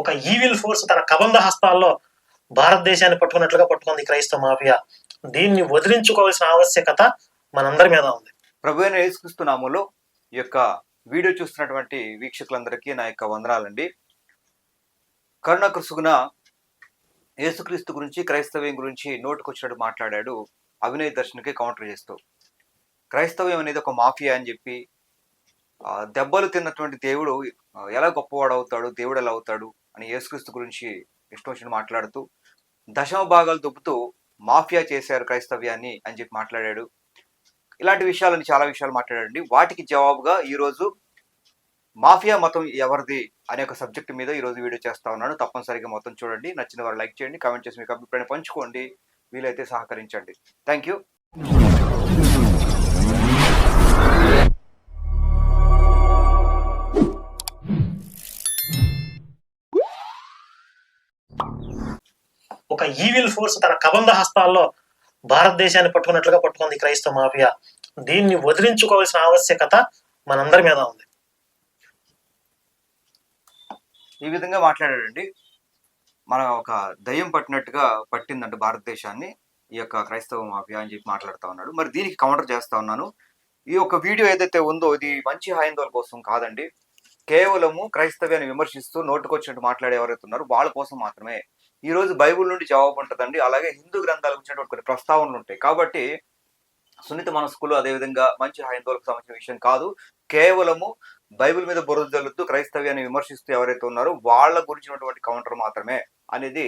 ఒక evil force తన కబంధ హస్తాల్లో భారతదేశాన్ని పట్టుకున్నట్లుగా పట్టుకుంది క్రైస్తవ మాఫియా. దీన్ని వదిలించుకోవాల్సిన ఆవశ్యకత మనందరి మీద ఉంది. ప్రభు అయిన యేసుక్రీస్తు నామంలో ఈ యొక్క వీడియో చూస్తున్నటువంటి వీక్షకులందరికీ నా యొక్క వందనాలండి. కరుణకృసుగున యేసుక్రీస్తు గురించి క్రైస్తవ్యం గురించి నోటుకొచ్చినట్టు మాట్లాడాడు అవినయ్ దర్శన్కి కౌంటర్ చేస్తూ. క్రైస్తవ్యం అనేది ఒక మాఫియా అని చెప్పి దెబ్బలు తిన్నటువంటి దేవుడు ఎలా గొప్పవాడు అవుతాడు దేవుడు ఎలా అవుతాడు అని యేసుక్రీస్తు గురించి ఇష్టం మాట్లాడుతూ దశమ భాగాలు దుబ్బుతూ మాఫియా చేశారు క్రైస్తవ్యాన్ని అని చెప్పి మాట్లాడాడు. ఇలాంటి విషయాలని చాలా విషయాలు మాట్లాడండి వాటికి జవాబుగా ఈరోజు మాఫియా మతం ఎవరిది అనే ఒక సబ్జెక్ట్ మీద ఈరోజు వీడియో చేస్తా ఉన్నాను. తప్పనిసరిగా మొత్తం చూడండి. నచ్చిన వారు లైక్ చేయండి కామెంట్ చేసి మీకు అభిప్రాయం పంచుకోండి. వీలైతే సహకరించండి. థ్యాంక్ యూ ఒక ఈవిల్ ఫోర్స్ తన కబంధ హస్తాల్లో భారతదేశాన్ని పట్టుకున్నట్లుగా పట్టుకుంది క్రైస్తవ మాఫియా. దీన్ని వదిలించుకోవాల్సిన ఆవశ్యకత మనందరి మీద ఉంది. ఈ విధంగా మాట్లాడాడండి. మన ఒక దయ్యం పట్టినట్టుగా పట్టిందండి భారతదేశాన్ని. ఈ యొక్క క్రైస్తవ మాఫియా అని చెప్పి మాట్లాడుతూ ఉన్నాడు. మరి దీనికి కౌంటర్ చేస్తా ఉన్నాను. ఈ యొక్క వీడియో ఏదైతే ఉందో ఇది మంచి హైందోల కోసం కాదండి. కేవలము క్రైస్తవ్యాన్ని విమర్శిస్తూ నోటుకొచ్చినట్టు మాట్లాడే ఎవరైతే ఉన్నారో వాళ్ళ కోసం మాత్రమే ఈ రోజు బైబిల్ నుండి జవాబు ఉంటుందండి. అలాగే హిందూ గ్రంథాలకు వచ్చినటువంటి కొన్ని ప్రస్తావనలు ఉంటాయి. కాబట్టి సున్నిత మనస్కులు అదేవిధంగా మంచి హైందవులకు సంబంధించిన విషయం కాదు. కేవలము బైబిల్ మీద బురద జల్లుతూ క్రైస్తవ్యాన్ని విమర్శిస్తూ ఎవరైతే ఉన్నారో వాళ్ళ గురించినటువంటి కౌంటర్ మాత్రమే అనేది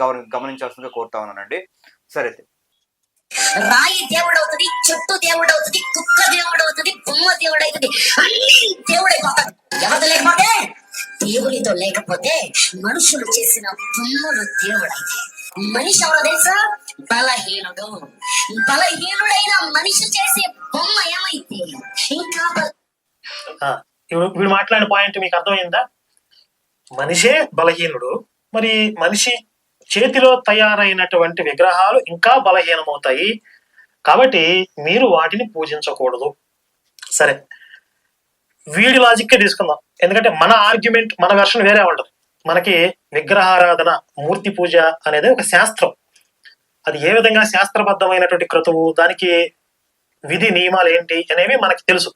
గమని గమనించాల్సిందిగా కోరుతా ఉన్నానండి. సరే అయితే. రాయి దేవుడు అవుతుంది చెట్టు దేవుడు అవుతుంది కుక్క దేవుడు అవుతుంది బొమ్మ దేవుడు అవుతుంది అన్ని దేవుడైపోతాడు ఎవరితో లేకపోతే? దేవునితో లేకపోతే మనుషులు చేసిన బొమ్మలు దేవుడైతే. మనిషి ఎవరో తెలుసా? బలహీనుడు. బలహీనుడైన మనిషి చేసే బొమ్మ ఏమైతే? ఇంకా ఇప్పుడు వీడు మాట్లాడిన పాయింట్ మీకు అర్థమైందా? మనిషే బలహీనుడు. మరి మనిషి చేతిలో తయారైనటువంటి విగ్రహాలు ఇంకా బలహీనమవుతాయి. కాబట్టి మీరు వాటిని పూజించకూడదు. సరే. వీడి లాజిక్కే తీసుకుందాం. ఎందుకంటే మన ఆర్గ్యుమెంట్ మన వెర్షన్ వేరే ఉంటుంది మనకి విగ్రహారాధన మూర్తి పూజ అనేది ఒక శాస్త్రం. అది ఏ విధంగా శాస్త్రబద్ధమైనటువంటి క్రతువు దానికి విధి నియమాలు ఏంటి అనేవి మనకి తెలుసు.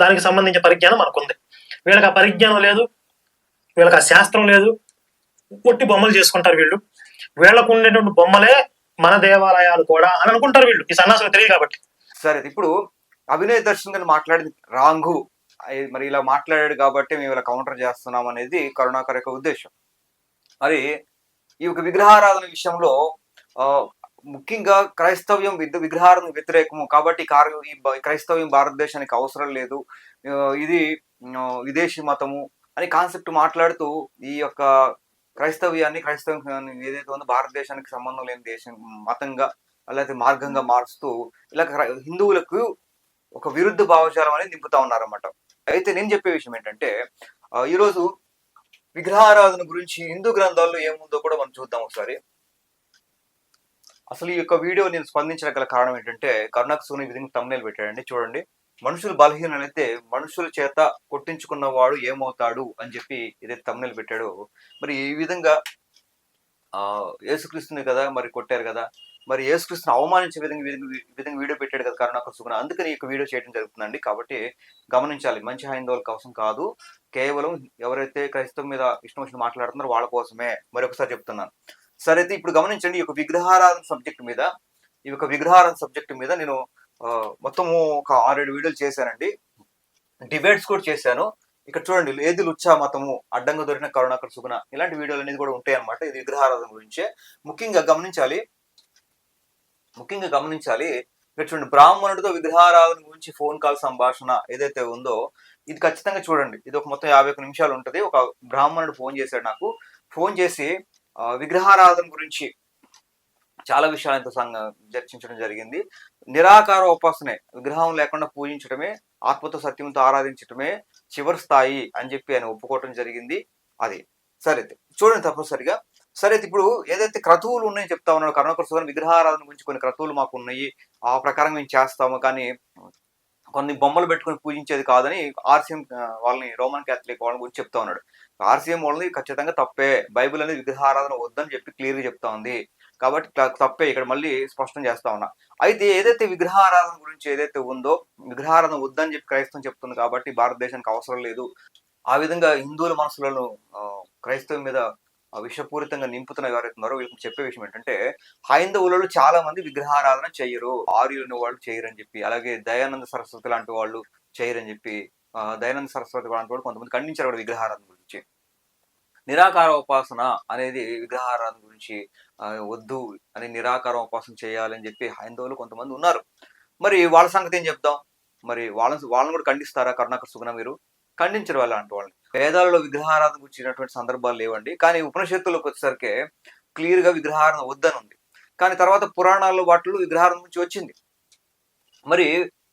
దానికి సంబంధించిన పరిజ్ఞానం మనకుంది. వీళ్ళకి ఆ పరిజ్ఞానం లేదు. వీళ్ళకి ఆ శాస్త్రం లేదు. కొట్టి బొమ్మలు చేసుకుంటారు వీళ్ళు. వీళ్ళకు ఉండేటువంటి బొమ్మలే మన దేవాలయాలు కూడా అని అనుకుంటారు వీళ్ళు. ఈ సన్నాసులు తెలియదు కాబట్టి. సరే ఇప్పుడు అభినయ దర్శన్ గారు మాట్లాడింది రాంగు. మరి ఇలా మాట్లాడాడు కాబట్టి మేము ఇలా కౌంటర్ చేస్తున్నాం అనేది కరుణాకర్ యొక్క ఉద్దేశం. మరి ఈ యొక్క విగ్రహారాధన విషయంలో ఆ, ముఖ్యంగా క్రైస్తవ్యం విద్ విగ్రహారాధన వ్యతిరేకము. కాబట్టి కారు ఈ క్రైస్తవ్యం భారతదేశానికి అవసరం లేదు. ఇది విదేశీ మతము అని కాన్సెప్ట్ మాట్లాడుతూ ఈ యొక్క క్రైస్తవ్యాన్ని క్రైస్తవ్యాన్ని ఏదైతే ఉందో భారతదేశానికి సంబంధం లేని దేశం మతంగా లేకపోతే మార్గంగా మారుస్తూ ఇలా హిందువులకు ఒక విరుద్ధ భావజాలం అనేది నింపుతా ఉన్నారన్నమాట. అయితే నేను చెప్పే విషయం ఏంటంటే ఈరోజు విగ్రహారాధన గురించి హిందూ గ్రంథాల్లో ఏముందో కూడా మనం చూద్దాం ఒకసారి. అసలు ఈ యొక్క వీడియో నేను స్పందించడం గల కారణం ఏంటంటే కరుణాకు సోని విధంగా తమ్నేలు పెట్టాడండి చూడండి. మనుషులు బలహీనైతే మనుషుల చేత కొట్టించుకున్నవాడు ఏమవుతాడు అని చెప్పి ఇదే తమ్నేలు పెట్టాడు. మరి ఈ విధంగా ఆ యేసుక్రీస్తుని కదా మరి కొట్టారు కదా మరి యేసుక్రీస్తుని అవమానించే విధంగా విధంగా- వీడియో పెట్టాడు కదా కరుణాకర్ సుగుణ. అందుకని ఈ యొక్క వీడియో చేయడం జరుగుతుందండి. కాబట్టి గమనించాలి. మంచి హైందవుల కోసం కాదు. కేవలం ఎవరైతే క్రైస్తవం మీద ఇష్టం వచ్చిన మాట్లాడుతున్నారో వాళ్ళ కోసమే మరి ఒకసారి చెప్తున్నాను. సరే అయితే ఇప్పుడు గమనించండి ఈ యొక్క విగ్రహారాధన సబ్జెక్ట్ మీద. ఈ యొక్క విగ్రహారాధన సబ్జెక్ట్ మీద నేను మొత్తము ఒక ఆరేడు వీడియోలు చేశానండి. డిబేట్స్ కూడా చేశాను. ఇక్కడ చూడండి ఏది లుచ్చా మతము అడ్డంగా దొరికిన కరుణాకర్ సుగుణ ఇలాంటి వీడియోలు అనేది కూడా ఉంటాయి అనమాట ఇది విగ్రహారాధన గురించే. ముఖ్యంగా గమనించాలి ముఖ్యంగా గమనించాలి ఇక్కడ చూడండి బ్రాహ్మణుడితో విగ్రహారాధన గురించి ఫోన్ కాల్ సంభాషణ ఏదైతే ఉందో ఇది ఖచ్చితంగా చూడండి ఇది ఒక మొత్తం యాభై ఒక నిమిషాలు ఉంటుంది. ఒక బ్రాహ్మణుడు ఫోన్ చేశాడు నాకు. ఫోన్ చేసి విగ్రహారాధన గురించి చాలా విషయాలతో సంగ చర్చించడం జరిగింది. నిరాకార ఉపాసనే విగ్రహం లేకుండా పూజించడమే ఆత్మతో సత్యంతో ఆరాధించడమే చివరి స్థాయి అని చెప్పి ఆయన ఒప్పుకోవటం జరిగింది. అది. సరే అయితే చూడండి తప్పనిసరిగా. సరే అయితే ఇప్పుడు ఏదైతే క్రతువులు ఉన్నాయని చెప్తా ఉన్నాడు కరుణాకర్ సుగన్ విగ్రహారాధన గురించి కొన్ని క్రతువులు మాకు ఉన్నాయి. ఆ ప్రకారం మేము చేస్తాము కానీ కొన్ని బొమ్మలు పెట్టుకొని పూజించేది కాదని ఆర్సిఎం వాళ్ళని రోమన్ క్యాథలిక్ వాళ్ళని గురించి చెప్తా ఉన్నాడు. ఆర్సీఎం వాళ్ళని ఖచ్చితంగా తప్పే. బైబిల్ అనేది విగ్రహారాధన వద్దని చెప్పి క్లియర్గా చెప్తా ఉంది. కాబట్టి తప్పే ఇక్కడ మళ్ళీ స్పష్టం చేస్తా ఉన్నా. అయితే ఏదైతే విగ్రహారాధన గురించి ఏదైతే ఉందో విగ్రహారాధన వద్దని చెప్పి క్రైస్తవం చెప్తుంది కాబట్టి భారతదేశానికి అవసరం లేదు. ఆ విధంగా హిందువుల మనసులను క్రైస్తవం మీద విషపూరితంగా నింపుతున్న ఎవరైతే ఉన్నారో వీళ్ళకి చెప్పే విషయం ఏంటంటే హైందవులలో చాలా మంది విగ్రహారాధన చేయరు. ఆర్యులు వాళ్ళు చేయరని చెప్పి అలాగే దయానంద సరస్వతి లాంటి వాళ్ళు చేయరని చెప్పి దయానంద సరస్వతి లాంటి వాళ్ళు కొంతమంది ఖండించారు కూడా విగ్రహారాధన గురించి. నిరాకార ఉపాసన అనేది విగ్రహారాధన గురించి వద్దు అని నిరాకార ఉపాసన చేయాలని చెప్పి హైందవులు కొంతమంది ఉన్నారు. మరి వాళ్ళ సంగతి ఏం చెప్దాం? మరి వాళ్ళని వాళ్ళని కూడా ఖండిస్తారా కరుణాకర్ సుగుణ మీరు? ఖండించరు అలాంటి వాళ్ళని. వేదాలలో విగ్రహారాధన గురించినటువంటి సందర్భాలు లేవండి. కానీ ఉపనిషత్తులకు వచ్చేసరికి క్లియర్గా విగ్రహారాధన వద్దని ఉంది కానీ తర్వాత పురాణాల్లో వాటిలో విగ్రహారాధన గురించి వచ్చింది. మరి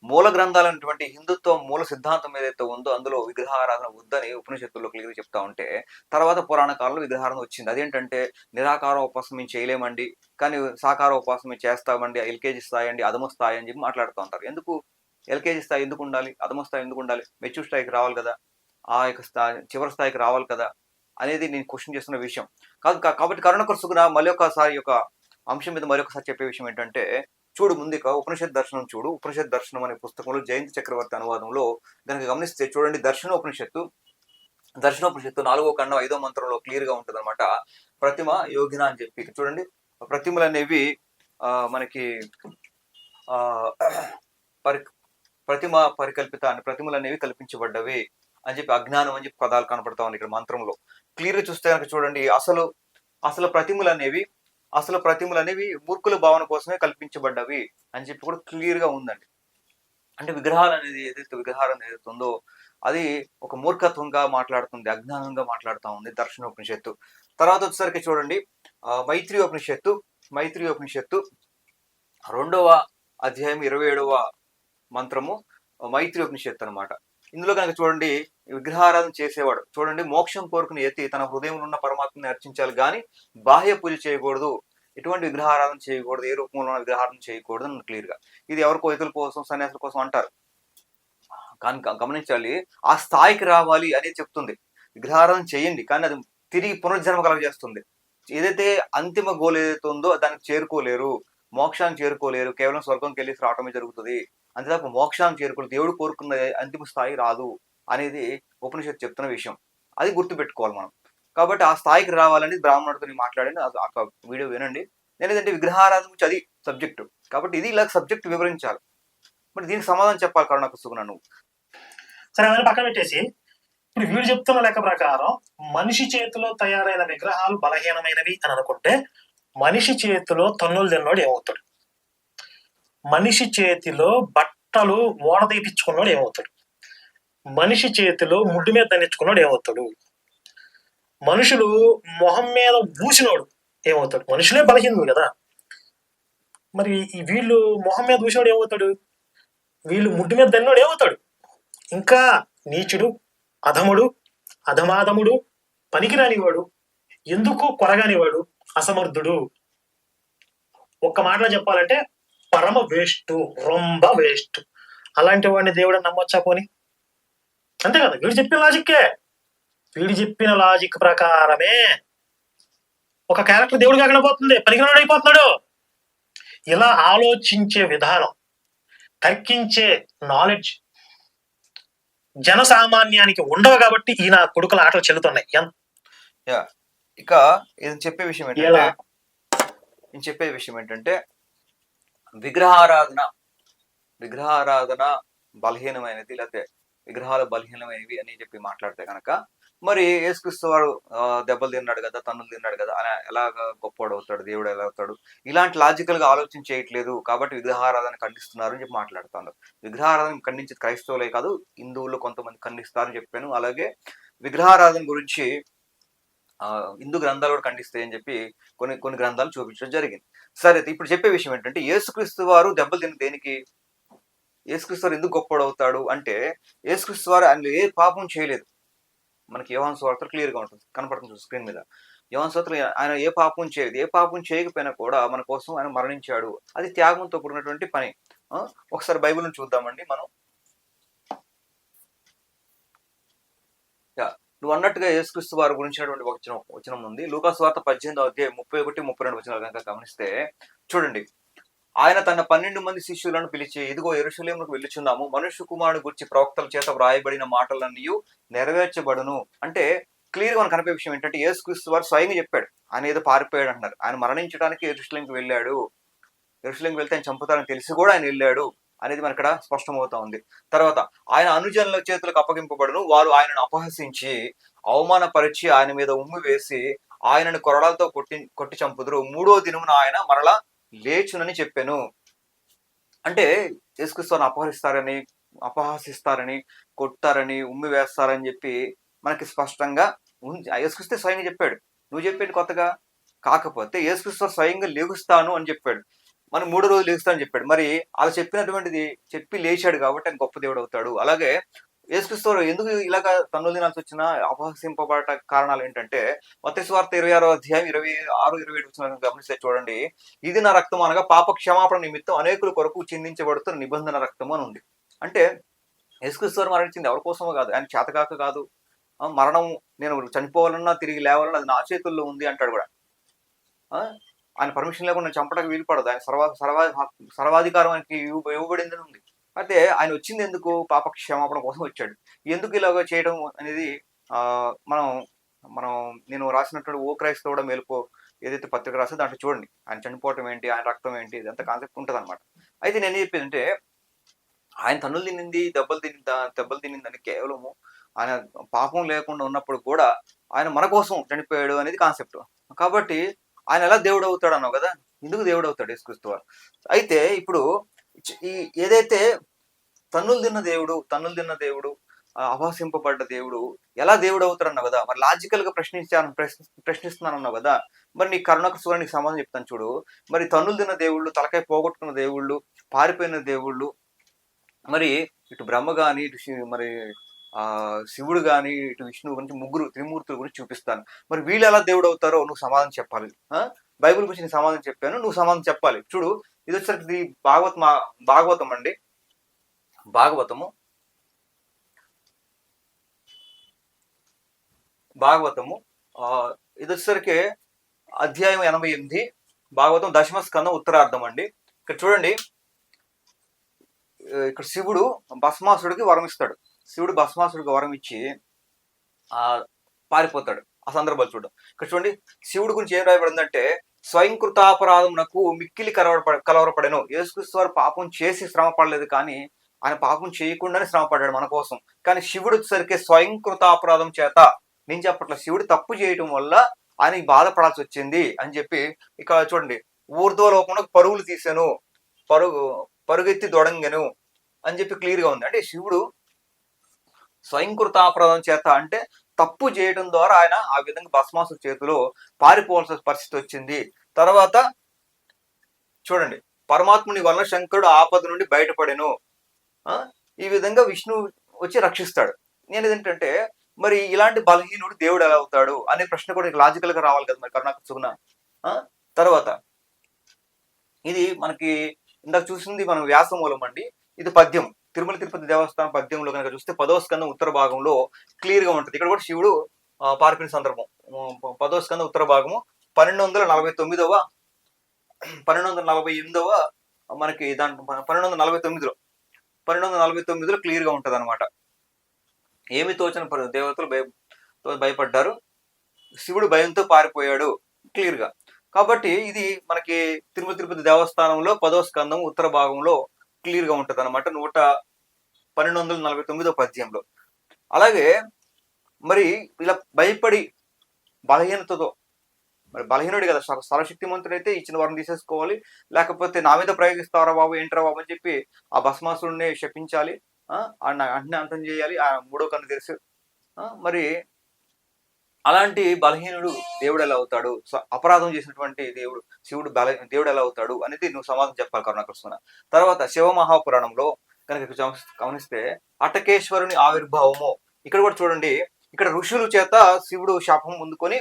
మూల గ్రంథాలైనటువంటి హిందుత్వ మూల సిద్ధాంతం ఏదైతే ఉందో అందులో విగ్రహారాధన వద్దని ఉపనిషత్తుల్లో క్లియర్ చెప్తా ఉంటే తర్వాత పురాణ కాలంలో విగ్రహారాధన వచ్చింది. అదేంటంటే నిరాకార ఉపాసన మేము చేయలేమండి. కానీ సాకార ఉపాసన మేము చేస్తామండి. ఎల్కేజీ స్థాయి అండి అధమ స్థాయి అని చెప్పి మాట్లాడుతూ ఉంటారు. ఎందుకు? ఎల్కేజీ స్థాయి ఎందుకు ఉండాలి? అధమ స్థాయి ఎందుకు ఉండాలి? మెచ్యూర్ స్థాయికి రావాలి కదా. ఆ యొక్క స్థాయి చివరి స్థాయికి రావాలి కదా అనేది నేను క్వశ్చన్ చేస్తున్న విషయం. కాదు కాబట్టి కరుణకర్ సుగుణ మళ్ళీ ఒకసారి యొక్క అంశం మీద మరొకసారి చెప్పే విషయం ఏంటంటే చూడు ముందుక ఉపనిషత్ దర్శనం చూడు. ఉపనిషత్ దర్శనం అనే పుస్తకంలో జయంతి చక్రవర్తి అనువాదంలో దానికి గమనిస్తే చూడండి దర్శన ఉపనిషత్తు దర్శనోపనిషత్తు నాలుగో ఖండం ఐదో మంత్రంలో క్లియర్గా ఉంటుంది అనమాట ప్రతిమ యోగిన అని చెప్పి. చూడండి ప్రతిమలు అనేవి ఆ, మనకి ఆ పరి ప్రతిమ పరికల్పిత అని ప్రతిమలు అనేవి కల్పించబడ్డవి అని చెప్పి అజ్ఞానం అని చెప్పి పదాలు కనపడతా ఉన్నాయి ఇక్కడ మంత్రంలో. క్లియర్ చూస్తే కనుక చూడండి అసలు అసలు ప్రతిమలు అనేవి అసలు ప్రతిమలు అనేవి మూర్ఖుల భావన కోసమే కల్పించబడ్డవి అని చెప్పి కూడా క్లియర్గా ఉందండి. అంటే విగ్రహాలు అనేది ఏదైతే విగ్రహాలు ఏదైతే ఉందో అది ఒక మూర్ఖత్వంగా మాట్లాడుతుంది అజ్ఞానంగా మాట్లాడుతూ ఉంది దర్శనోపనిషత్తు. తర్వాత వచ్చేసరికి చూడండి మైత్రి ఉపనిషత్తు మైత్రి ఉపనిషత్తు రెండవ అధ్యాయం ఇరవై ఏడవ మంత్రము మైత్రి ఉపనిషత్తు అన్నమాట. ఇందులో కనుక చూడండి విగ్రహారాధన చేసేవాడు. చూడండి మోక్షం కోరుకుని ఎత్తి తన హృదయంలో ఉన్న పరమాత్మని అర్చించాలి కానీ బాహ్య పూజ చేయకూడదు. ఎటువంటి విగ్రహారాధన చేయకూడదు. ఏ రూపంలో ఉన్న విగ్రహారాధన చేయకూడదు అని క్లియర్గా ఇది ఎవరికో ఇతరుల కోసం సన్యాసుల కోసం అంటారు. కానీ గమనించాలి ఆ స్థాయికి రావాలి అనేది చెప్తుంది. విగ్రహారాధన చేయండి కానీ అది తిరిగి పునర్జన్మ కలగజేస్తుంది. ఏదైతే అంతిమ గోల్ ఏదైతే ఉందో దానికి చేరుకోలేరు. మోక్షాన్ని చేరుకోలేరు. కేవలం స్వర్గంకి వెళ్ళి రావటమే జరుగుతుంది. అంతేతప్ప మోక్షాన్ని చేరుకోలేదు దేవుడు కోరుకున్న అంతిమ స్థాయి రాదు అనేది ఉపనిషత్తు చెప్తున్న విషయం. అది గుర్తుపెట్టుకోవాలి మనం. కాబట్టి ఆ స్థాయికి రావాలని బ్రాహ్మణుడితో నేను మాట్లాడాను. అది ఆ వీడియో వినండి. నేను ఏంటంటే విగ్రహారాధన గురించి అది సబ్జెక్టు. కాబట్టి ఇది ఇలా సబ్జెక్ట్ వివరించాలి. మరి దీనికి సమాధానం చెప్పాలి కరుణాకు సుగుణ నువ్వు సరే అదే పక్కన పెట్టేసి. ఇప్పుడు వీడు చెప్తున్న లెక్క ప్రకారం మనిషి చేతిలో తయారైన విగ్రహాలు బలహీనమైనవి అని అనుకుంటే మనిషి చేతిలో తన్నులు తిన్నోడు ఏమవుతాడు? మనిషి చేతిలో బట్టలు ఓడదీపించుకున్నాడు ఏమవుతాడు? మనిషి చేతిలో ముడ్డు మీద దండించుకున్నాడు ఏమవుతాడు? మనుషులు మొహం మీద ఊసినాడు ఏమవుతాడు? మనుషులే బలహీనుడు కదా. మరి వీళ్ళు మొహం మీద ఊసినాడు ఏమవుతాడు? వీళ్ళు ముడ్డు మీద దన్నాడు ఏమవుతాడు? ఇంకా నీచుడు అధముడు అధమాధముడు పనికిరానివాడు ఎందుకు కొరగానివాడు? అసమర్థుడు. ఒక్క మాటలో చెప్పాలంటే పరమ వేస్ట్ రొంబ వేస్ట్ అలాంటి వాడిని దేవుడు నమ్మొచ్చా పోని? అంతే కదా వీడు చెప్పిన లాజిక్కే వీడు చెప్పిన లాజిక్ ప్రకారమే ఒక క్యారెక్టర్ దేవుడు కాకుండా పోతుంది పనికిరాడు అయిపోతున్నాడు. ఇలా ఆలోచించే విధానం తర్కించే నాలెడ్జ్ జనసామాన్యానికి ఉండవు కాబట్టి ఈ నా కొడుకుల ఆటలు చెల్లుతున్నాయి. ఇక ఇది చెప్పే విషయం? ఏంటంటే నేను చెప్పే విషయం ఏంటంటే విగ్రహారాధన. విగ్రహారాధన బలహీనమైనది లేకపోతే విగ్రహాలు బలహీనమైనవి అని చెప్పి మాట్లాడితే కనుక మరి యేసుక్రీస్తు వాడు దెబ్బలు తిన్నాడు కదా తన్నులు తిన్నాడు కదా అని ఎలాగ గొప్పవాడు అవుతాడు దేవుడు ఎలా అవుతాడు? ఇలాంటి లాజికల్గా ఆలోచన చేయట్లేదు కాబట్టి విగ్రహారాధన ఖండిస్తున్నారు అని చెప్పి మాట్లాడుతాను విగ్రహారాధన ఖండించేది క్రైస్తవులే కాదు హిందువులు కొంతమంది ఖండిస్తారని చెప్పాను. అలాగే విగ్రహారాధన గురించి హిందూ గ్రంథాలు కూడా ఖండిస్తాయి అని చెప్పి కొన్ని కొన్ని గ్రంథాలు చూపించడం జరిగింది. సరే అయితే ఇప్పుడు చెప్పే విషయం ఏంటంటే యేసుక్రీస్తు వారు దెబ్బలు తిని దేనికి? యేసుక్రీస్తు వారు ఎందుకు గొప్పడవుతాడు అవుతాడు అంటే యేసుక్రీస్తు వారు ఆయన ఏ పాపం చేయలేదు. మనకి యోహాన్ స్వార్థ క్లియర్గా ఉంటుంది కనపడుతుంది స్క్రీన్ మీద. యోహాన్ స్వార్థ ఆయన ఏ పాపం చేయలేదు. ఏ పాపం చేయకపోయినా కూడా మన కోసం ఆయన మరణించాడు. అది త్యాగంతో కూడినటువంటి పని. ఒకసారి ఒకసారి బైబిల్ని చూద్దామండి మనం యా, నువ్వు అన్నట్టుగా యేసుక్రీస్తు వారి గురించినటువంటి వచనం వచనం ఉంది. లూకాస్ వార్త పద్దెనిమిది అధ్యాయం ముప్పై ఒకటి ముప్పై రెండు వచనాలు కనుక గమనిస్తే చూడండి. ఆయన తన పన్నెండు మంది శిష్యులను పిలిచి ఇదిగో ఎరుషలేముకు వెళ్ళుచున్నాము. మనుష్య కుమారుడు గురించి ప్రవక్తల చేత వ్రాయబడిన మాటలన్నీ నెరవేర్చబడును. అంటే క్లియర్గా మనకు కనిపే విషయం ఏంటంటే యేసుక్రీస్తు వారు స్వయంగా చెప్పాడు. ఆయన ఏదో పారిపోయాడు అంటున్నారు. ఆయన మరణించడానికి ఎరుషలేంకి వెళ్ళాడు. ఎరుషలేంకి వెళ్తే ఆయన చంపుతారని తెలిసి కూడా ఆయన వెళ్ళాడు. అనేది మనకి ఇక్కడ స్పష్టమవుతా ఉంది తర్వాత ఆయన అనుజనుల చేతులకు అప్పగింపబడును వారు ఆయనను అపహసించి అవమానపరిచి ఆయన మీద ఉమ్మి వేసి ఆయనను కొరడాలతో కొట్టి కొట్టి చంపుదురు. మూడో దినమున ఆయన మరలా లేచునని చెప్పాను. అంటే యేసుక్రీస్తుని అపహరిస్తారని అపహసిస్తారని కొట్టారని ఉమ్మి వేస్తారని చెప్పి మనకి స్పష్టంగా యేసుక్రీస్తే స్వయంగా చెప్పాడు. నువ్వు చెప్పాడు కొత్తగా. కాకపోతే యేసుక్రీస్తు స్వయంగా లేగుస్తాను అని చెప్పాడు. మనం మూడో రోజు లేగుస్తానని చెప్పాడు. మరి అలా చెప్పినటువంటిది చెప్పి లేచాడు కాబట్టి ఆయన గొప్ప దేవుడు అవుతాడు. అలాగే యేసుక్రీస్తు ఎందుకు ఇలాగ తన్నులు తినాల్సి వచ్చిన అపహసింపబడట కారణాలు ఏంటంటే మత ఇరవై ఆరో అధ్యాయం ఇరవై ఆరు ఇరవై ఏడు గమనిస్తే చూడండి. ఇది నా రక్తం అనగా పాప క్షమాపణ నిమిత్తం అనేకుల కొరకు చిందించబడుతున్న నిబంధన రక్తం అని ఉంది. అంటే యేసుక్రీస్తు మరణించింది ఎవరి కోసమో కాదు. ఆయన చేతకాక కాదు. మరణం నేను చనిపోవాలన్నా తిరిగి లేవాలన్నా అది నా చేతుల్లో ఉంది అంటాడు కూడా. ఆ, ఆయన పర్మిషన్ లేకుండా చంపడానికి వీలు పడదు. ఆయన సర్వా సర్వా సర్వాధికారం ఆయనకి ఇవ్వబడింది ఉంది. అయితే ఆయన వచ్చింది ఎందుకు? పాప క్షమాపణ కోసం వచ్చాడు. ఎందుకు ఇలాగ చేయడం అనేది ఆ మనం మనం నేను రాసినటువంటి ఓ క్రైస్తవ కూడా మేలుకో ఏదైతే పత్రిక రాసో దాంట్లో చూడండి. ఆయన చనిపోవటం ఏంటి? ఆయన రక్తం ఏంటి? ఇదంతా కాన్సెప్ట్ ఉంటుంది అనమాట అయితే నేను ఏం చెప్పేది అంటే ఆయన తన్నులు తినింది దెబ్బలు తిని దెబ్బలు తినిందని కేవలము ఆయన పాపం లేకుండా ఉన్నప్పుడు కూడా ఆయన మన కోసం చనిపోయాడు అనేది కాన్సెప్ట్ కాబట్టి ఆయన ఎలా దేవుడు అవుతాడు అన్నావు కదా? ఎందుకు దేవుడు అవుతాడు యేసుక్రీస్తు వారు? అయితే ఇప్పుడు ఈ ఏదైతే తన్నులు తిన్న దేవుడు తన్నులు తిన్న దేవుడు ఆ, దేవుడు ఎలా దేవుడు అవుతాడు అన్నావు కదా? మరి లాజికల్గా ప్రశ్నించాను ప్రశ్న ప్రశ్నిస్తున్నాను అన్నావు కదా? మరి నీ కరుణకు సూర్య నీకు సమాధానం చెప్తాను చూడు. మరి తన్నులు తిన్న దేవుళ్ళు తలకాయ పోగొట్టుకున్న దేవుళ్ళు పారిపోయిన దేవుళ్ళు మరి ఇటు బ్రహ్మ గాని ఇటు మరి శివుడు కానీ ఇటు విష్ణువు గురించి ముగ్గురు త్రిమూర్తుల గురించి చూపిస్తాను. మరి వీళ్ళు ఎలా దేవుడు అవుతారో నువ్వు సమాధానం చెప్పాలి. బైబిల్ గురించి నేను సమాధానం చెప్పాను నువ్వు సమాధానం చెప్పాలి. చూడు ఇది వచ్చేసరికి భాగవత మా- భాగవతం అండి. భాగవతము. భాగవతము. ఆ, ఇది వచ్చేసరికి అధ్యాయం ఎనభై ఎనిమిది భాగవతం దశమ స్కందం ఉత్తరార్థం అండి. ఇక్కడ చూడండి. ఇక్కడ శివుడు భస్మాసుడికి వరం ఇస్తాడు శివుడు భస్మాసుడికి వరం ఇచ్చి ఆ పారిపోతాడు. ఆ సందర్భాలు చూడడం. ఇక్కడ చూడండి శివుడు గురించి ఏం రాయబడిందంటే స్వయంకృతాపరాధమునకు మిక్కిలి కలవరపడ కలవరపడను. యేసుక్రీస్తు వారు పాపం చేసి శ్రమ పడలేదు కానీ ఆయన పాపం చేయకుండానే శ్రమ పడ్డాడు మన కోసం. కానీ శివుడు వచ్చేసరికి స్వయంకృతాపరాధం చేత నేను చెప్పట్ల శివుడు తప్పు చేయటం వల్ల ఆయన బాధపడాల్సి వచ్చింది అని చెప్పి ఇక్కడ చూడండి ఊర్ధ్వలోకంలో పరుగులు తీసాను పరుగు పరుగెత్తి దొడంగను అని చెప్పి క్లియర్గా ఉంది. అంటే శివుడు స్వయంకృతాపరాధం చేత అంటే తప్పు చేయడం ద్వారా ఆయన ఆ విధంగా భస్మాసు చేతిలో పారిపోవాల్సిన పరిస్థితి వచ్చింది. తర్వాత చూడండి పరమాత్ముని వలన శంకరుడు ఆపద నుండి బయటపడెను. ఆ? ఈ విధంగా విష్ణు వచ్చి రక్షిస్తాడు. నేను ఏంటంటే మరి ఇలాంటి బలహీనుడు దేవుడు ఎలా అవుతాడు అనే ప్రశ్న కూడా లాజికల్గా రావాలి కదా మరి కరుణాక సుగుణ. తర్వాత ఇది మనకి ఇందాక చూసింది మనం వ్యాసమూలం అండి. ఇది పద్యం. తిరుమల తిరుపతి దేవస్థానం పద్యంలో కనుక చూస్తే పదో స్కందం ఉత్తర భాగంలో క్లియర్గా ఉంటుంది. ఇక్కడ కూడా శివుడు పార్పిన సందర్భం. పదో స్కందం ఉత్తర భాగము. పన్నెండు వందల నలభై తొమ్మిదవ పన్నెండు వందల నలభై ఎనిమిదవ మనకి దాంట్లో పన్నెండు వందల నలభై తొమ్మిదిలో పన్నెండు వందల నలభై తొమ్మిదిలో క్లియర్గా ఉంటది అనమాట ఏమి తోచని దేవతలు భయ భయపడ్డారు? శివుడు భయంతో పారిపోయాడు క్లియర్గా. కాబట్టి ఇది మనకి తిరుమల తిరుపతి దేవస్థానంలో పదో స్కందం ఉత్తర భాగంలో క్లియర్గా ఉంటది అనమాట నూట పన్నెండు వందల నలభై తొమ్మిదో పద్యంలో. అలాగే మరి ఇలా భయపడి బలహీనతతో మరి బలహీనుడు కదా సర్వ సర్వశక్తిమంతుడు అయితే ఇచ్చిన వారిని తీసేసుకోవాలి. లేకపోతే నా మీద ప్రయోగిస్తారా బాబు ఏంట్రా బాబు అని చెప్పి ఆ భస్మాసుడిని శపించాలి. ఆ, ఆయన అంతం చేయాలి. ఆ మూడో కన్ను తెలుసు ఆ, మరి అలాంటి బలహీనుడు దేవుడు ఎలా అవుతాడు? స- అపరాధం చేసినటువంటి దేవుడు శివుడు బల దేవుడు ఎలా అవుతాడు అనేది నువ్వు సమాధానం చెప్పాలి కరుణాకృష్ణ తర్వాత శివ మహాపురాణంలో కనుక ఇక్కడ గమనిస్తే అటకేశ్వరుని ఆవిర్భావము. ఇక్కడ కూడా చూడండి ఇక్కడ ఋషుల చేత శివుడు శాపం ముందుకొని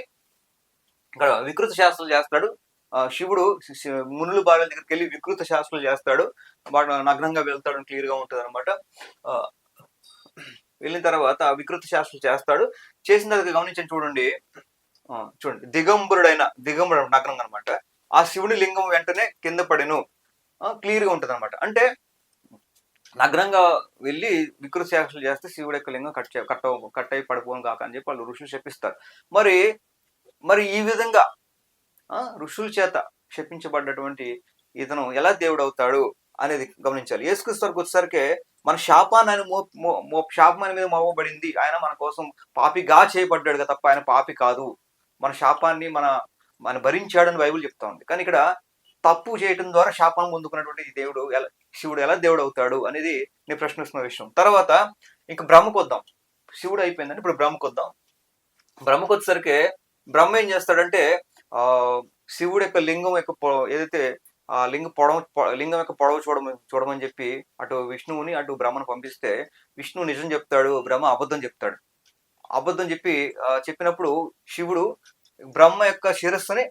ఇక్కడ వికృత శాస్త్రాలు చేస్తాడు. ఆ, శివుడు శి- శి- మునులు బాల దగ్గరికి వెళ్ళి వికృత శాస్త్రాలు చేస్తాడు. వాడు నగ్నంగా వెళ్తాడు క్లియర్గా అనమాట వెళ్ళిన తర్వాత వికృత శాస్త్రం చేస్తాడు. చేసిన తర్వాత గమనించండి చూడండి. చూడండి. దిగంబరుడైన దిగంబరుడు నగరం అనమాట ఆ శివుని లింగం వెంటనే కింద పడెను. క్లియర్గా అనమాట అంటే నగ్నంగా వెళ్ళి వికృత శాస్త్రాలు చేస్తే శివుడి యొక్క లింగం కట్ చే- కట్ కట్ అయి పడిపోను కాక అని చెప్పి వాళ్ళు ఋషులు చెప్పిస్తారు. మరి మరి ఈ విధంగా ఋషుల చేత శపించబడ్డటువంటి ఇతను ఎలా దేవుడు అవుతాడు అనేది గమనించాలి. యేసుక్రీస్తు వరకు వచ్చేసరికి మన శాపాన్ని ఆయన మో శాపం ఆయన మీద మోపబడింది. ఆయన మన కోసం పాపిగా చేయబడ్డాడు కదా తప్ప ఆయన పాపి కాదు. మన శాపాన్ని మన మన భరించాడని బైబుల్ చెప్తా ఉంది. కానీ ఇక్కడ తప్పు చేయటం ద్వారా శాపాన్ని పొందుకున్నటువంటి దేవుడు ఎలా శివుడు ఎలా దేవుడు అవుతాడు అనేది నేను ప్రశ్నిస్తున్న విషయం. తర్వాత ఇంకా బ్రహ్మకొద్దాం శివుడు అయిపోయిందని ఇప్పుడు బ్రహ్మకు వద్దాం. బ్రహ్మ ఏం చేస్తాడంటే ఆ శివుడు యొక్క లింగం యొక్క ఏదైతే ఆ లింగ పొడవ లింగం యొక్క పొడవు చూడమని చూడమని చెప్పి అటు విష్ణువుని అటు బ్రహ్మను పంపిస్తే విష్ణువు నిజం చెప్తాడు బ్రహ్మ అబద్ధం చెప్తాడు. అబద్ధం చెప్పి చెప్పినప్పుడు శివుడు బ్రహ్మ యొక్క శిరస్సుని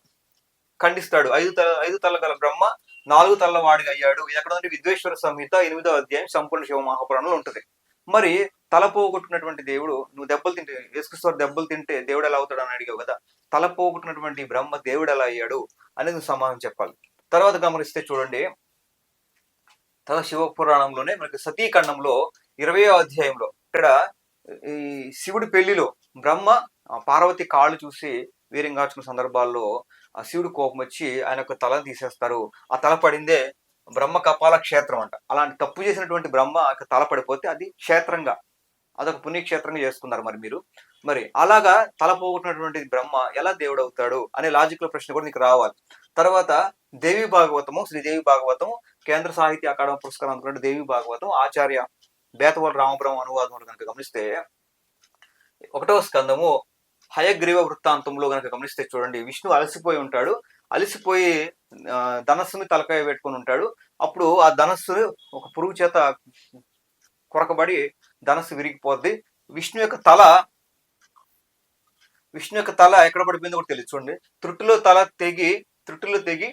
ఖండిస్తాడు. ఐదు తల ఐదు తల గల బ్రహ్మ నాలుగు తల్ల వాడిగా అయ్యాడు. ఇది ఎక్కడ ఉంది విద్వేశ్వర సంహిత ఎనిమిదో అధ్యాయం సంపూర్ణ శివ మహాపురాణంలో ఉంటుంది. మరి తల పోగొట్టుకున్నటువంటి దేవుడు నువ్వు దెబ్బలు తింటే యేసుక్రీస్తు దెబ్బలు తింటే దేవుడు ఎలా అవుతాడు? అని అడిగావు కదా. తల పోగొట్టుకున్నటువంటి బ్రహ్మ దేవుడు ఎలా అయ్యాడు అనేది నువ్వు సమాధానం చెప్పాలి. తర్వాత గమనిస్తే చూడండి. తర్వాత శివ పురాణంలోనే మనకి సతీఖండంలో ఇరవయో అధ్యాయంలో ఇక్కడ ఈ శివుడి పెళ్ళిలో బ్రహ్మ పార్వతి కాళ్ళు చూసి వీరంగాచుకున్న సందర్భాల్లో ఆ శివుడు కోపం వచ్చి ఆయన యొక్క తలను తీసేస్తారు. ఆ తల పడిందే బ్రహ్మ కపాల క్షేత్రం అంట. అలాంటి తప్పు చేసినటువంటి బ్రహ్మ తల పడిపోతే అది క్షేత్రంగా అదొక పుణ్యక్షేత్రంగా చేసుకున్నారు మరి మీరు. మరి అలాగా తల పోగొట్టినటువంటి బ్రహ్మ ఎలా దేవుడు అవుతాడు అనే లాజికల్ ప్రశ్న కూడా నీకు రావాలి. తర్వాత దేవి భాగవతము శ్రీదేవి భాగవతం కేంద్ర సాహిత్య అకాడమీ పురస్కారం అందుకున్న దేవి భాగవతం ఆచార్య బేతవల్ రామపురం అనువాదం కనుక గమనిస్తే ఒకటవ స్కందము హయగ్రీవ వృత్తాంతంలో కనుక గమనిస్తే చూడండి విష్ణు అలసిపోయి ఉంటాడు. అలసిపోయి ధనస్సుని తలకాయ పెట్టుకొని ఉంటాడు. అప్పుడు ఆ ధనస్సు ఒక పురుగు చేత కొరకబడి ధనస్సు విరిగిపోద్ది. విష్ణు యొక్క తల విష్ణు యొక్క తల ఎక్కడ పడిపోయిందో కూడా తెలియదు. చూడండి త్రుట్టులో తల తెగి త్రుట్టులో తెగి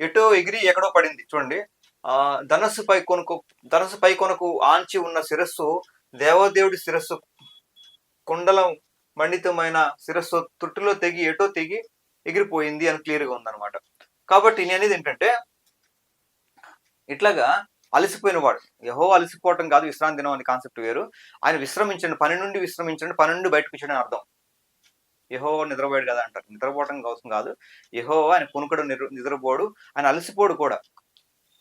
ఎటో ఎగిరి ఎక్కడో పడింది. చూడండి. ఆ ధనస్సు పై కొనుకు ధనస్సు పై కొనకు ఆంచి ఉన్న శిరస్సు దేవదేవుడి శిరస్సు కుండలం మండితమైన శిరస్సు తుట్టులో తెగి ఎటో తెగి ఎగిరిపోయింది అని క్లియర్గా ఉందన్నమాట. కాబట్టి నేను అనేది ఏంటంటే ఇట్లాగా అలసిపోయిన వాడు యహో అలసిపోవటం కాదు విశ్రాంతి దినం అనే కాన్సెప్ట్ వేరు. ఆయన విశ్రమించండి పని నుండి విశ్రమించండి పని నుండి బయటకు వచ్చాడని అర్థం. యహోవా నిద్రపోయాడు కదా అంటారు. నిద్రపోవటం అవసరం కాదు. యహోవా ఆయన కొనుకడు నిద్ర నిద్రపోడు ఆయన అలసిపోడు కూడా.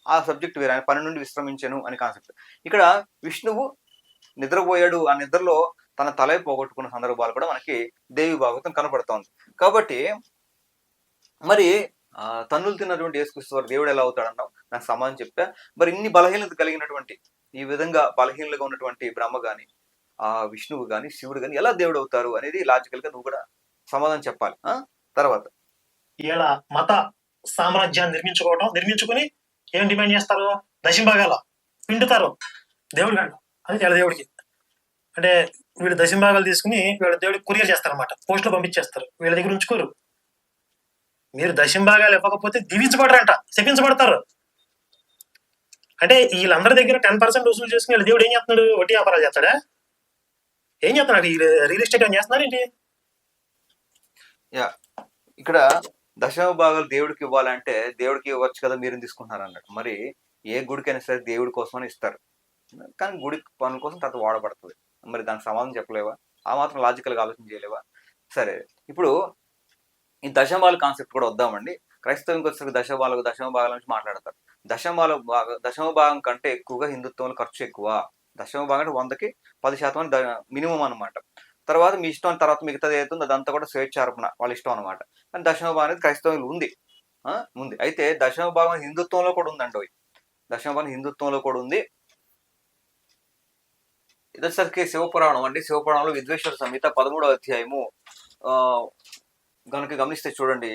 ఆ సబ్జెక్ట్ వేరే. ఆయన పని నుండి విశ్రమించను అని కాన్సెప్ట్. ఇక్కడ విష్ణువు నిద్రపోయాడు. ఆ నిద్రలో తన తలై పోగొట్టుకున్న సందర్భాలు కూడా మనకి దేవి భాగవతం కనపడుతోంది. కాబట్టి మరి ఆ, తన్నులు తిన్నటువంటి యేసుక్రీస్తు వారు దేవుడు ఎలా అవుతాడన్నావు నాకు సమానం చెప్పా. మరి ఇన్ని బలహీనత కలిగినటువంటి ఈ విధంగా బలహీనలుగా ఉన్నటువంటి బ్రహ్మ గాని ఆ విష్ణువు గాని శివుడు గాని ఎలా దేవుడు అవుతారు అనేది లాజికల్గా నువ్వు కూడా సమాధానం చెప్పాలి. ఆ? తర్వాత. ఇలా మత సామ్రాజ్యాన్ని నిర్మించుకోవడం నిర్మించుకుని ఏం డిమాండ్ చేస్తారు? దశంభాగాల పిండుతారు. దేవుడి గంట అది చాలా దేవుడికి. అంటే వీళ్ళు దశంభాగాలు తీసుకుని వీళ్ళ దేవుడికి కొరియర్ చేస్తారు అనమాట పోస్టులు పంపించేస్తారు. వీళ్ళ దగ్గర ఉంచుకోరు. మీరు దశంభాగాలు ఇవ్వకపోతే దీవించబడరంట. శపించబడతారు. అంటే వీళ్ళందరి దగ్గర టెన్ పర్సెంట్ వసూలు చేసుకుని వీళ్ళ దేవుడు ఏం చేస్తున్నాడు? వడ్డీ వ్యాపారాలు చేస్తాడా? ఏం చేస్తున్నాడు? రియల్ ఎస్టేట్ ఏం చేస్తున్నాడు ఏంటి? యా ఇక్కడ దశమ భాగాలు దేవుడికి ఇవ్వాలంటే దేవుడికి ఇవ్వచ్చు కదా మీరు తీసుకుంటున్నారు అన్నట్టు. మరి ఏ గుడికైనా సరే దేవుడి కోసమని ఇస్తారు. కానీ గుడి పనుల కోసం తర్వాత వాడబడుతుంది. మరి దానికి సమాధానం చెప్పలేవా? ఆ మాత్రం లాజికల్గా ఆలోచన చేయలేవా? సరే ఇప్పుడు ఈ దశమాల కాన్సెప్ట్ కూడా వద్దామండి. క్రైస్తవం వచ్చేసరికి దశమాలకు దశమ భాగాల నుంచి మాట్లాడతారు. దశమాల భాగ దశమ భాగం కంటే ఎక్కువగా హిందుత్వంలో ఖర్చు ఎక్కువ. దశమ భాగం అంటే వందకి పది శాతం మినిమం అన్నమాట. తర్వాత మీ ఇష్టం తర్వాత మిగతాది ఏదైతుందో అదంతా కూడా స్వేచ్ఛార్పణ వాళ్ళ ఇష్టం అనమాట కానీ దశమ భాగం అనేది క్రైస్తవులు ఉంది. ఉంది. అయితే దశమ భాగం హిందుత్వంలో కూడా ఉందండి ఓయ్. దశమ భాగం హిందుత్వంలో కూడా ఉంది. ఇదొసరికి శివపురాణం అండి. శివపురాణంలో విద్వేశ్వర సంహిత పదమూడవ అధ్యాయము. ఆ కనుక గమనిస్తే చూడండి.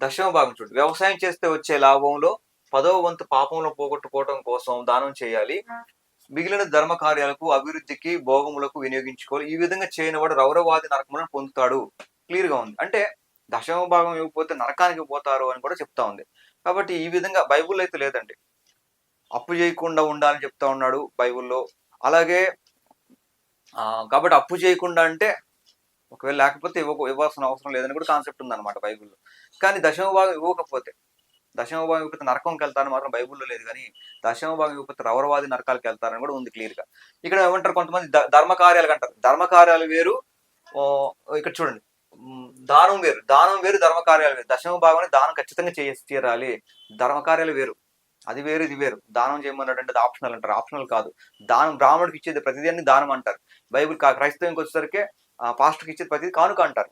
దశమ భాగం చూడండి. వ్యవసాయం చేస్తే వచ్చే లాభంలో పదవ వంతు పాపంలో పోగొట్టుకోవడం కోసం దానం చేయాలి. మిగిలిన ధర్మ కార్యాలకు అభివృద్ధికి భోగములకు వినియోగించుకోవాలి. ఈ విధంగా చేయనివాడు రౌరవాది నరకములను పొందుతాడు. క్లియర్గా ఉంది. అంటే దశమ భాగం ఇవ్వకపోతే నరకానికి పోతారు అని కూడా చెప్తా ఉంది. కాబట్టి ఈ విధంగా బైబుల్ అయితే లేదండి. అప్పు చేయకుండా ఉండాలని చెప్తా ఉన్నాడు బైబుల్లో. అలాగే కాబట్టి అప్పు చేయకుండా అంటే ఒకవేళ లేకపోతే ఇవ్వ ఇవ్వాల్సిన అవసరం లేదని కూడా కాన్సెప్ట్ ఉందన్నమాట బైబిల్లో. కానీ దశమ భాగం ఇవ్వకపోతే దశమ భాగం ఇవ్వకపోతే నరకంకి వెళ్తారని మాత్రం బైబుల్లో లేదు కానీ దశమ భాగం ఇవ్వకపోతే రౌరవాది నరకాలకు వెళ్తారని కూడా ఉంది క్లియర్గా. ఇక్కడ ఏమంటారు కొంతమంది ద- ధర్మ కార్యాలు అంటారు. ధర్మ కార్యాలు వేరు ఓ, ఇక్కడ చూడండి. దానం వేరు. దానం వేరు ధర్మ కార్యాలు వేరు. దశమ భాగం దానం ఖచ్చితంగా చేసి తీరాలి ధర్మ కార్యాలు వేరు. అది వేరు ఇది వేరు. దానం చేయమన్నటువంటి అంటే అది ఆప్షనల్ అంటారు. ఆప్షనల్ కాదు. దానం బ్రాహ్మణుడికి ఇచ్చేది ప్రతిదీ దానం అంటారు. బైబిల్ కా- క్రైస్తవంకి వచ్చేసరికి పాస్టర్కి ఇచ్చేది ప్రతిదీ కానుక అంటారు.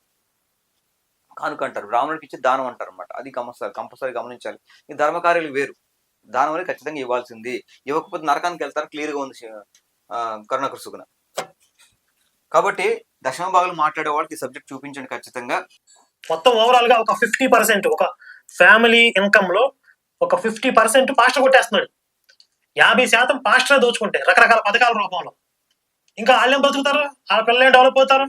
కానుక అంటారు. బ్రాహ్మణుడికి ఇచ్చేది దానం అంటారు అనమాట అది కంపల్సరీ కంపల్సరీ గమనించాలి. ఈ ధర్మ కార్యాలు వేరు. దానం అనేది ఖచ్చితంగా ఇవ్వాల్సింది. ఇవ్వకపోతే నరకానికి వెళ్తారు? క్లియర్గా ఉంది సుగుణ. కాబట్టి దశమ భాగాలు మాట్లాడే వాళ్ళకి ఈ సబ్జెక్ట్ చూపించండి ఖచ్చితంగా. మొత్తం ఓవరాల్గా ఒక ఫిఫ్టీ పర్సెంట్ ఒక ఫ్యామిలీ ఇన్కమ్లో ఒక ఫిఫ్టీ పర్సెంట్ పాస్టర్ కొట్టేస్తున్నాడు. యాభై శాతం పాస్టర్ దోచుకుంటే రకరకాల పథకాల రూపంలో. ఇంకా వాళ్ళేం బతుకుతారు? వాళ్ళ పిల్లలు డెవలప్ అవుతారు?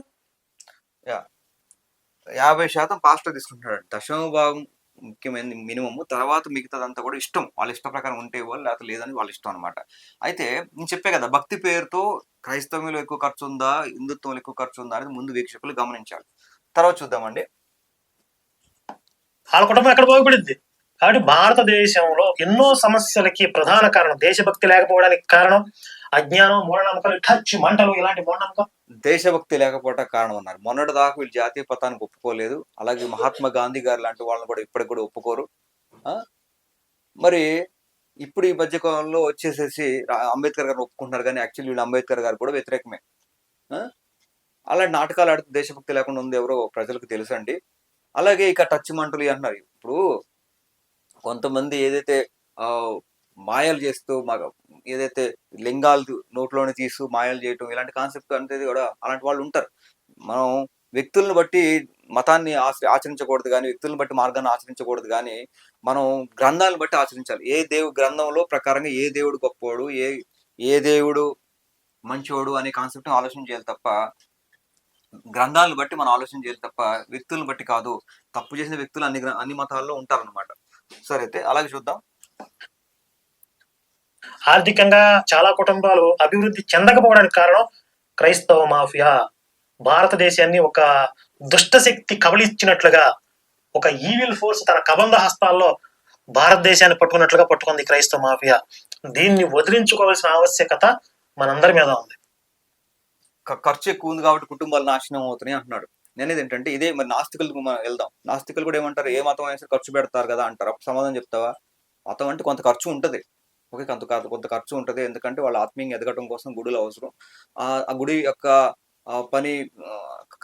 యాభై శాతం పాస్టర్ తీసుకుంటున్నాడు. దశమ భాగం ముఖ్యమైన మినిమమ్. తర్వాత మిగతాదంతా కూడా ఇష్టం. వాళ్ళ ఇష్ట ప్రకారం ఉంటే వాళ్ళు లేకపోతే లేదని వాళ్ళ ఇష్టం అనమాట అయితే నేను చెప్పే కదా భక్తి పేరుతో క్రైస్తవంలో ఎక్కువ ఖర్చు ఉందా హిందుత్వంలో ఎక్కువ ఖర్చు ఉందా అనేది ముందు వీక్షకులు గమనించాలి. తర్వాత చూద్దామండి. వాళ్ళ కుటుంబం ఎక్కడ బాగుపడింది? కాబట్టి భారతదేశంలో ఎన్నో సమస్యలకి ప్రధాన కారణం దేశభక్తి లేకపోవడానికి కారణం అజ్ఞానం మూఢనమ్మకాలు టచ్ మంటలు ఇలాంటి మూఢనమ్మకం. దేశభక్తి లేకపోవటం కారణం అన్నారు మొన్నటి దాకా వీళ్ళు జాతీయ పతానికి ఒప్పుకోలేదు. అలాగే మహాత్మా గాంధీ గారు లాంటి వాళ్ళని కూడా ఇప్పటికి కూడా ఒప్పుకోరు. ఆ? మరి ఇప్పుడు ఈ మధ్య కాలంలో వచ్చేసేసి అంబేద్కర్ గారిని ఒప్పుకుంటున్నారు కానీ యాక్చువల్లీ వీళ్ళు అంబేద్కర్ గారు కూడా వ్యతిరేకమే. ఆ? అలాంటి నాటకాలు ఆడితే దేశభక్తి లేకుండా ఉంది ఎవరో ప్రజలకు తెలుసండి. అలాగే ఇక టచ్ మంటలు అంటున్నారు. ఇప్పుడు కొంతమంది ఏదైతే ఆ మాయలు చేస్తూ మగ ఏదైతే లింగాలు నోట్లోనే తీస్తూ మాయలు చేయటం ఇలాంటి కాన్సెప్ట్ అనేది కూడా అలాంటి వాళ్ళు ఉంటారు. మనం వ్యక్తులను బట్టి మతాన్ని ఆచ- ఆచరించకూడదు కానీ వ్యక్తులను బట్టి మార్గాన్ని ఆచరించకూడదు కానీ మనం గ్రంథాలను బట్టి ఆచరించాలి. ఏ దేవు గ్రంథంలో ప్రకారంగా ఏ దేవుడు గొప్పవాడు ఏ ఏ దేవుడు మంచివాడు అనే కాన్సెప్ట్ ఆలోచన చేయాలి తప్ప గ్రంథాలను బట్టి మనం ఆలోచన చేయాలి తప్ప వ్యక్తులను బట్టి కాదు. తప్పు చేసిన వ్యక్తులు అన్ని అన్ని మతాల్లో ఉంటారన్నమాట. సరే అయితే అలాగే చూద్దాం. ఆర్థికంగా చాలా కుటుంబాలు అభివృద్ధి చెందకపోవడానికి కారణం క్రైస్తవ మాఫియా. భారతదేశాన్ని ఒక దుష్ట శక్తి ఒక ఈవిల్ ఫోర్స్ తన కబంధ హస్తాల్లో భారతదేశాన్ని పట్టుకున్నట్లుగా పట్టుకుంది క్రైస్తవ మాఫియా. దీన్ని వదిలించుకోవాల్సిన ఆవశ్యకత మనందరి మీద ఉంది. ఖర్చు ఎక్కువ ఉంది కాబట్టి కుటుంబాలు నాశనం అవుతున్నాయి అంటున్నాడు. నేనేది ఏంటంటే ఇదే మరి నాస్తికులకు మనం వెళ్దాం. నాస్తికులు కూడా ఏమంటారు? ఏ మతం అయినా ఖర్చు పెడతారు కదా అంటారు. అప్పుడు సమాధానం చెప్తావా? మతం అంటే కొంత ఖర్చు ఉంటుంది. ఓకే కొంత కొంత ఖర్చు ఉంటుంది. ఎందుకంటే వాళ్ళ ఆత్మీయంగా ఎదగటం కోసం గుడులు అవసరం. ఆ గుడి యొక్క ఆ పని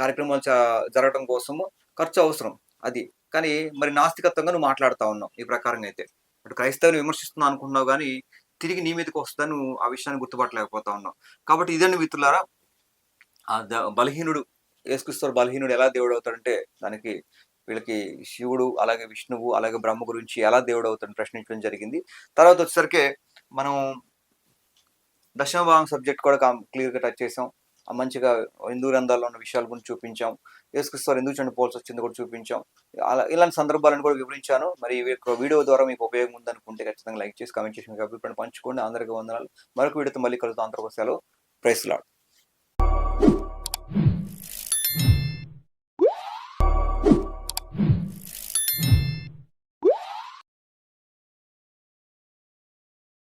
కార్యక్రమాలు జరగటం జరగడం కోసము ఖర్చు అవసరం అది. కానీ మరి నాస్తికత్వంగా నువ్వు మాట్లాడుతా ఉన్నావు ఈ ప్రకారంగా అయితే. అటు క్రైస్తవుని విమర్శిస్తున్నావు అనుకున్నావు కానీ తిరిగి నీ మీదకి వస్తా నువ్వు ఆ విషయాన్ని గుర్తుపట్టలేకపోతా ఉన్నావు. కాబట్టి ఇదండి మిత్రులారా ఆ బలహీనుడు యేసుక్రీస్తు బలహీనుడు ఎలా దేవుడు అవుతాడంటే దానికి వీళ్ళకి శివుడు అలాగే విష్ణువు అలాగే బ్రహ్మ గురించి ఎలా దేవుడు అవుతాడు ప్రశ్నించడం జరిగింది. తర్వాత వచ్చేసరికి మనం దశమ భాగం సబ్జెక్ట్ కూడా క్లియర్గా టచ్ చేసాం. ఆ మంచిగా హిందూ గ్రంథాల్లో ఉన్న విషయాల గురించి చూపించాం. యేసుక్రీస్తు ఎందుకు చనిపోవాల్సి వచ్చింది కూడా చూపించాం. అలా ఇలాంటి సందర్భాలను కూడా వివరించాను. మరి వీడియో ద్వారా మీకు ఉపయోగం ఉందనుకుంటే ఖచ్చితంగా లైక్ చేసి కామెంట్ చేసి మీకు అభిప్రాయం పంచుకోండి. అందరికీ వందనాలు. మరొక వీడియోతో మళ్ళీ కలుగుతాం అందరికీ సెలవు. Praise lord.